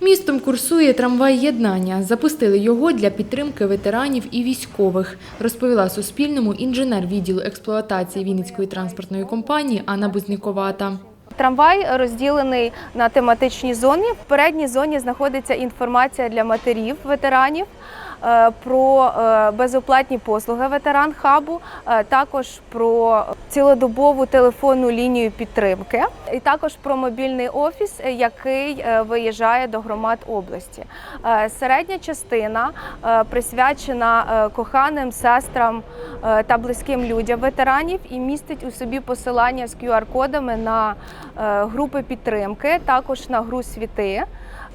Містом курсує трамвай єднання. Запустили його для підтримки ветеранів і військових, розповіла Суспільному інженер відділу експлуатації Вінницької транспортної компанії Анна Бузніковата. Трамвай розділений на тематичні зони. В передній зоні знаходиться інформація для матерів ветеранів про е, безоплатні послуги ветеран хабу, е, також про цілодобову телефонну лінію підтримки, і також про мобільний офіс, е, який е, виїжджає до громад області. Е, Середня частина е, присвячена е, коханим сестрам е, та близьким людям ветеранів і містить у собі посилання з QR-кодами на е, групи підтримки, також на гру світи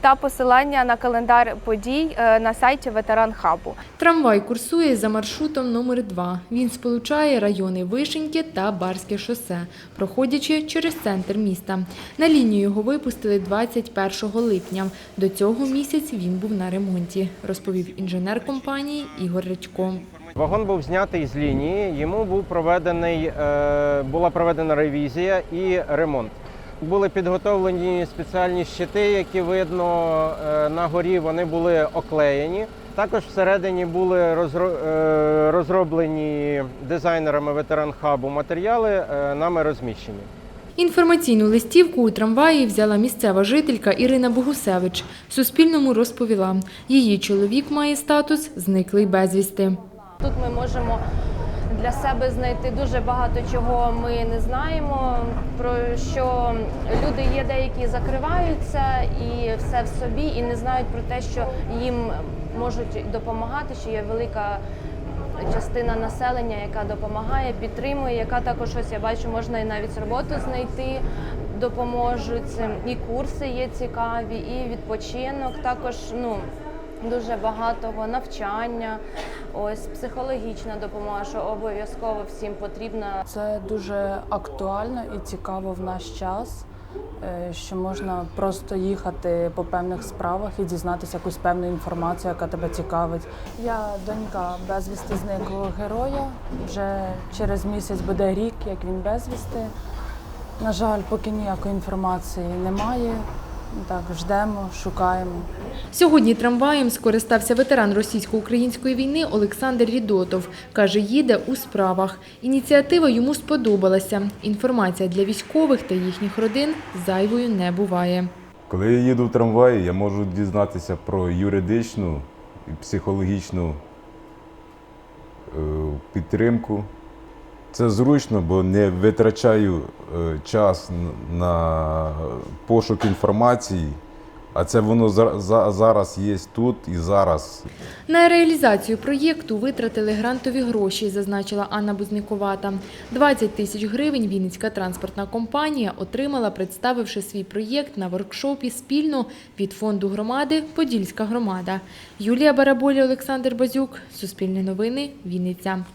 та посилання на календар подій е, на сайті Ветеран Хабу. Трамвай курсує за маршрутом номер 2 Він сполучає райони Вишеньки та Барське шосе, проходячи через центр міста. На лінію його випустили 21 липня. До цього місяць він був на ремонті, розповів інженер компанії Ігор Редько. Вагон був знятий з лінії, йому був проведений, е, була проведена ревізія і ремонт. Були підготовлені спеціальні щити, які видно е, на горі, вони були оклеєні. Також всередині були е, розроблені дизайнерами ветеран хабу матеріали, е, нами розміщені. Інформаційну листівку у трамваї взяла місцева жителька Ірина Богусевич. Суспільному розповіла, її чоловік має статус зниклий безвісти. Тут ми можемо для себе знайти дуже багато чого ми не знаємо. Про що люди є деякі закриваються і все в собі, і не знають про те, що їм можуть допомагати, що є велика. Частина населення, яка допомагає, підтримує, яка також ось я бачу, можна і навіть роботу знайти, допоможуть. І курси є цікаві, і відпочинок також ну дуже багатого навчання, ось психологічна допомога, що обов'язково всім потрібна. Це дуже актуально і цікаво в наш час, е, що можна просто їхати по певних справах і дізнатися якусь певну інформацію, яка тебе цікавить. Я донька безвісти зниклого героя. Вже через місяць буде рік, як він безвісти. На жаль, поки ніякої інформації немає. Так, ждемо, шукаємо. Сьогодні трамваєм скористався ветеран російсько-української війни Олександр Рідотов. Каже, їде у справах. Ініціатива йому сподобалася. Інформація для військових та їхніх родин зайвою не буває. Коли я їду в трамваї, я можу дізнатися про юридичну і психологічну е, підтримку. Це зручно, бо не витрачаю е, час на пошук інформації, а це воно за- за- зараз є тут і зараз. На реалізацію проєкту витратили грантові гроші, зазначила Анна Бузниковата. 20 тисяч гривень Вінницька транспортна компанія отримала, представивши свій проєкт на воркшопі спільно від фонду громади Подільська громада. Юлія Бараболі, Олександр Базюк, Суспільне новини, Вінниця.